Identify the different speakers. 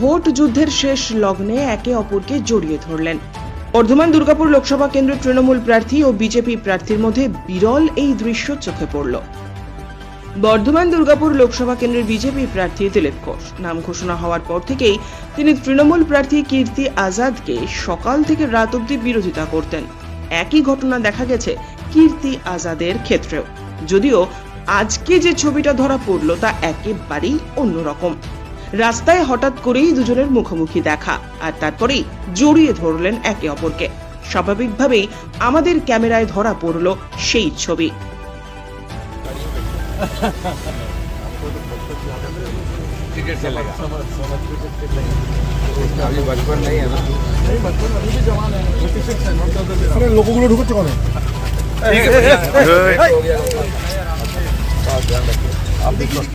Speaker 1: Vote যুদ্ধের শেষ লগ্নে একে অপরকে জড়িয়ে ধরলেন। বর্ধমান দুর্গাপুর লোকসভা কেন্দ্রের তৃণমূল প্রার্থী ও বিজেপি প্রার্থীর মধ্যে বিরল এই দৃশ্য চোখে পড়ল। বর্ধমান দুর্গাপুর লোকসভা কেন্দ্রের বিজেপি প্রার্থী দিলীপ ঘোষ। নাম ঘোষণা হওয়ার পর থেকেই তিনি তৃণমূল প্রার্থী কীর্তি আজাদকে সকাল থেকে রাত অবধি বিরোধিতা করতেন। একই ঘটনা দেখা গেছে কীর্তি আজাদের ক্ষেত্রেও। যদিও আজকে যে ছবিটা ধরা পড়ল তা একেবারেই অন্যরকম। রাস্তায় হঠাৎ করেই দুজনের মুখোমুখি দেখা আর তারপরেই জড়িয়ে ধরলেন একে অপরকে স্বাভাবিকভাবেই আমাদের ক্যামেরায় ধরা পড়ল সেই ছবি
Speaker 2: क्रिकेट चलेगा अभी बचपन नहीं है ना
Speaker 3: আরে লোকগুলো ঢুকছে কেন
Speaker 2: हो गया आप ध्यान रखिए